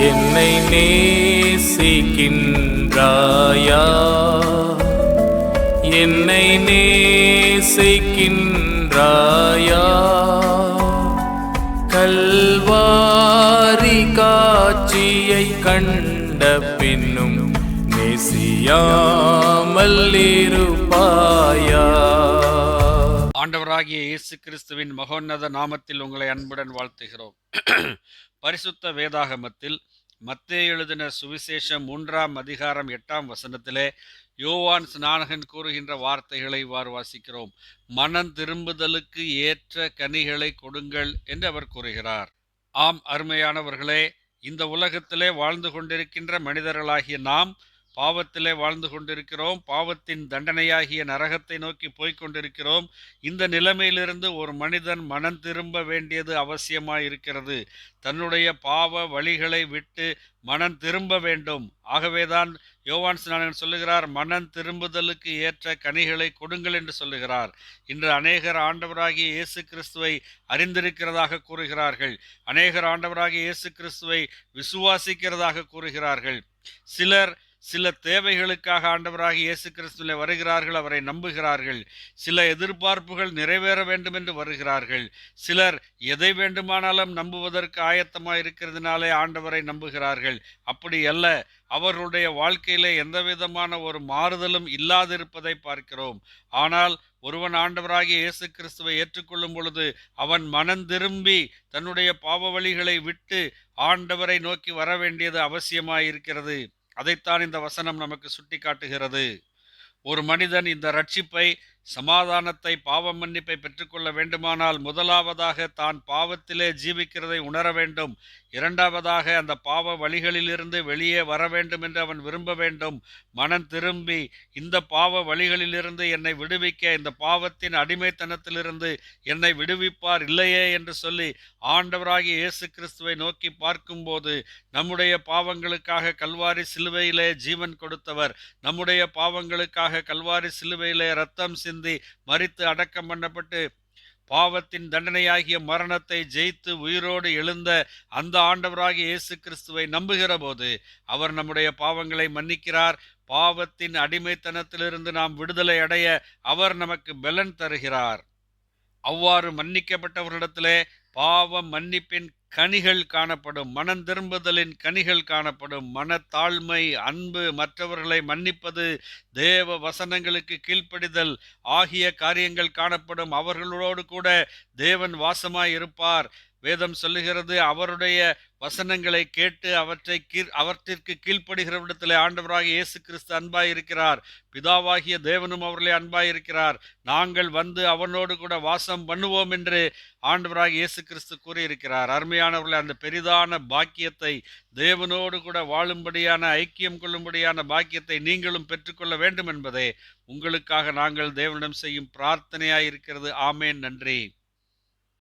என்னை நேசிக்கின்றாயா? என்னை நேசிக்கின்றாயா? கல்வாரி காட்சியை கண்ட பின்னும் நேசியாமல் இருப்பாயா? ஆண்டவராகிய இயேசு கிறிஸ்துவின் மகோன்னத நாமத்தில் உங்களை அன்புடன் வாழ்த்துகிறோம். பரிசுத்த வேதாகமத்தில் மத்தே எழுதின சுவிசேஷம் மூன்றாம் அதிகாரம் எட்டாம் வசனத்திலே யோவான் ஸ்நானகன் கூறுகின்ற வார்த்தைகளை இவ்வாறு வாசிக்கிறோம். மனம் திரும்புதலுக்கு ஏற்ற கனிகளை கொடுங்கள் என்று அவர் கூறுகிறார். ஆம் அருமையானவர்களே இந்த உலகத்திலே வாழ்ந்து கொண்டிருக்கின்ற மனிதர்களாகிய நாம் பாவத்திலே வாழ்ந்து கொண்டிருக்கிறோம். பாவத்தின் தண்டனையாகிய நரகத்தை நோக்கி போய்க் கொண்டிருக்கிறோம். இந்த நிலைமையிலிருந்து ஒரு மனிதன் மனம் திரும்ப வேண்டியது அவசியமாய் இருக்கிறது தன்னுடைய பாவ வழிகளை விட்டு மனம் திரும்ப வேண்டும். ஆகவேதான் யோவான் ஸ்நானன் சொல்லுகிறார் மனம் திரும்புதலுக்கு ஏற்ற கனிகளை கொடுங்கள் என்று சொல்லுகிறார். இன்று அநேகர் ஆண்டவராகிய இயேசு கிறிஸ்துவை அறிந்திருக்கிறதாக கூறுகிறார்கள். அநேகர் ஆண்டவராகிய இயேசு கிறிஸ்துவை விசுவாசிக்கிறதாக கூறுகிறார்கள். சிலர் சில தேவைகளுக்காக ஆண்டவராக இயேசு கிறிஸ்துவிலே வருகிறார்கள் அவரை நம்புகிறார்கள். சில எதிர்பார்ப்புகள் நிறைவேற வேண்டும் என்று வருகிறார்கள். சிலர் எதை வேண்டுமானாலும் நம்புவதற்கு ஆயத்தமாக இருக்கிறதுனாலே ஆண்டவரை நம்புகிறார்கள். அப்படி அல்ல அவர்களுடைய வாழ்க்கையிலே எந்த விதமான ஒரு மாறுதலும் இல்லாதிருப்பதை பார்க்கிறோம். ஆனால் ஒருவன் ஆண்டவராகிய இயேசு கிறிஸ்துவை ஏற்றுக்கொள்ளும் பொழுது அவன் மனம் திரும்பி தன்னுடைய பாவ வழிகளை விட்டு ஆண்டவரை நோக்கி வர வேண்டியது அவசியமாயிருக்கிறது. அதைத்தான் இந்த வசனம் நமக்கு சுட்டி காட்டுகிறது ஒரு மனிதன் இந்த ரட்சிப்பை சமாதானத்தை பாவ மன்னிப்பை பெற்றுக்கொள்ள வேண்டுமானால் முதலாவதாக தான் பாவத்திலே ஜீவிக்கிறதை உணர வேண்டும். இரண்டாவதாக அந்த பாவ வழிகளிலிருந்து வெளியே வர வேண்டும் என்று அவன் விரும்ப வேண்டும். மனம் திரும்பி இந்த பாவ வழிகளிலிருந்து என்னை விடுவிக்க இந்த பாவத்தின் அடிமைத்தனத்திலிருந்து என்னை விடுவிப்பார் இல்லையே என்று சொல்லி ஆண்டவராகிய இயேசு கிறிஸ்துவை நோக்கி பார்க்கும்போது நம்முடைய பாவங்களுக்காக கல்வாரி சிலுவையிலே ஜீவன் கொடுத்தவர். நம்முடைய பாவங்களுக்காக கல்வாரி சிலுவையிலே ரத்தம் சிந்தி மறித்து அடக்கம் பண்ணப்பட்டு பாவத்தின் தண்டனையாகிய மரணத்தை ஜெயித்து உயிரோடு எழுந்த அந்த ஆண்டவராகிய இயேசு கிறிஸ்துவை நம்புகிற போது அவர் நம்முடைய பாவங்களை மன்னிக்கிறார். பாவத்தின் அடிமைத்தனத்திலிருந்து நாம் விடுதலை அடைய அவர் நமக்கு பலன் தருகிறார். அவ்வாறு மன்னிக்கப்பட்டவர்களிடத்திலே பாவ மன்னிப்பின் கனிகள் காணப்படும் மனம் திரும்புதலின் கனிகள் காணப்படும் மனத்தாழ்மை அன்பு மற்றவர்களை மன்னிப்பது தேவ வசனங்களுக்கு கீழ்ப்படிதல் ஆகிய காரியங்கள் காணப்படும். அவர்களோடு கூட தேவன் வாசமாய் இருப்பார். வேதம் சொல்லுகிறது அவருடைய வசனங்களை கேட்டு அவற்றை கீழ் அவற்றிற்கு கீழ்ப்படுகிறவிடத்திலே ஆண்டவராக இயேசு கிறிஸ்து அன்பாய் இருக்கிறார் பிதாவாகிய தேவனும் அவர்களே அன்பாய் இருக்கிறார் நாங்கள் வந்து அவனோடு கூட வாசம் பண்ணுவோம் என்று ஆண்டவராக இயேசு கிறிஸ்து கூறியிருக்கிறார். அருமையானவர்களே அந்த பெரிதான பாக்கியத்தை தேவனோடு கூட வாழும்படியான ஐக்கியம் கொள்ளும்படியான பாக்கியத்தை நீங்களும் பெற்றுக்கொள்ள வேண்டும் என்பதே உங்களுக்காக நாங்கள் தேவனிடம் செய்யும் பிரார்த்தனையாயிருக்கிறது. ஆமேன். நன்றி.